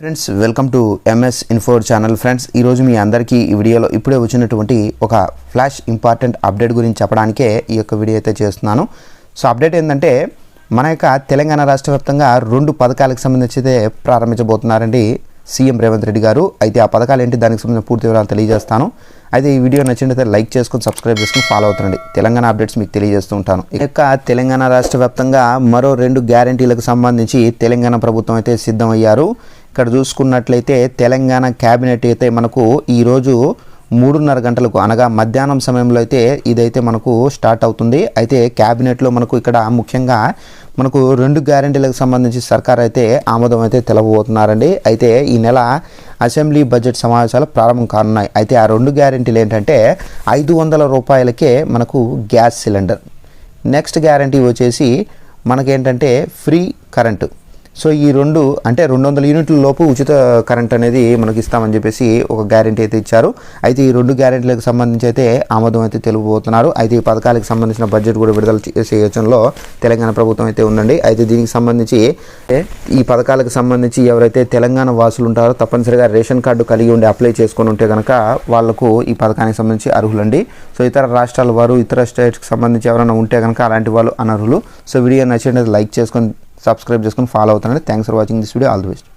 Friends welcome to MS info channel friends ఈరోజు మీ అందరికీ ఈ వీడియోలో ఇప్పుడే వచ్చినటువంటి ఒక ఫ్లాష్ ఇంపార్టెంట్ అప్డేట్ గురించి చెప్పడానికే ఈ యొక్క వీడియో అయితే చేస్తున్నాను. సో అప్డేట్ ఏంటంటే మన యొక్క తెలంగాణ రాష్ట్ర వ్యాప్తంగా రెండు పథకాలకు సంబంధించి అయితే ప్రారంభించబోతున్నారండి సీఎం రేవంత్ రెడ్డి గారు. అయితే ఆ పథకాలు ఏంటి? దానికి సంబంధించిన పూర్తి వివరాలు తెలియజేస్తాను. అయితే ఈ వీడియో నచ్చినట్లయితే లైక్ చేసుకుని సబ్స్క్రైబ్ చేసుకుని ఫాలో అవుతుండండి. తెలంగాణ అప్డేట్స్ మీకు తెలియజేస్తూ ఉంటాను. ఈ యొక్క తెలంగాణ రాష్ట్ర వ్యాప్తంగా మరో రెండు గ్యారంటీలకు సంబంధించి తెలంగాణ ప్రభుత్వం అయితే సిద్ధమయ్యారు. ఇక్కడ చూసుకున్నట్లయితే తెలంగాణ క్యాబినెట్ అయితే మనకు ఈరోజు మూడున్నర గంటలకు అనగా మధ్యాహ్నం సమయంలో అయితే ఇదైతే మనకు స్టార్ట్ అవుతుంది. అయితే క్యాబినెట్లో మనకు ఇక్కడ ముఖ్యంగా మనకు రెండు గ్యారెంటీలకు సంబంధించి సర్కార్ అయితే ఆమోదం అయితే తెలవబోతున్నారండి. అయితే ఈ నెల అసెంబ్లీ బడ్జెట్ సమావేశాలు ప్రారంభం కానున్నాయి. అయితే ఆ రెండు గ్యారెంటీలు ఏంటంటే ఐదు వందల రూపాయలకే మనకు గ్యాస్ సిలిండర్. నెక్స్ట్ గ్యారంటీ వచ్చేసి మనకేంటంటే ఫ్రీ కరెంటు సో ఈ రెండు అంటే రెండు వందల యూనిట్ల లోపు ఉచిత కరెంట్ అనేది మనకి ఇస్తామని చెప్పేసి ఒక గ్యారంటీ అయితే ఇచ్చారు. అయితే ఈ రెండు గ్యారంటీలకు సంబంధించి అయితే ఆమోదం అయితే తెలుపుబోతున్నారు అయితే ఈ పథకాలకు సంబంధించిన బడ్జెట్ కూడా విడుదల చేసే యోచనలో తెలంగాణ ప్రభుత్వం అయితే ఉందండి. అయితే దీనికి సంబంధించి ఈ పథకాలకు సంబంధించి ఎవరైతే తెలంగాణ వాసులు ఉంటారో తప్పనిసరిగా రేషన్ కార్డు కలిగి ఉండి అప్లై చేసుకొని ఉంటే కనుక వాళ్ళకు ఈ పథకానికి సంబంధించి అర్హులండి. సో ఇతర రాష్ట్రాల వారు ఇతర స్టేట్స్కి సంబంధించి ఎవరైనా ఉంటే కనుక అలాంటి వాళ్ళు అనర్హులు. సో వీడియో నచ్చినట్లయితే లైక్ చేసుకొని సబ్స్క్రైబ్ చేసుకొని ఫాలో అవుతానండి. Thanks for watching this video all the best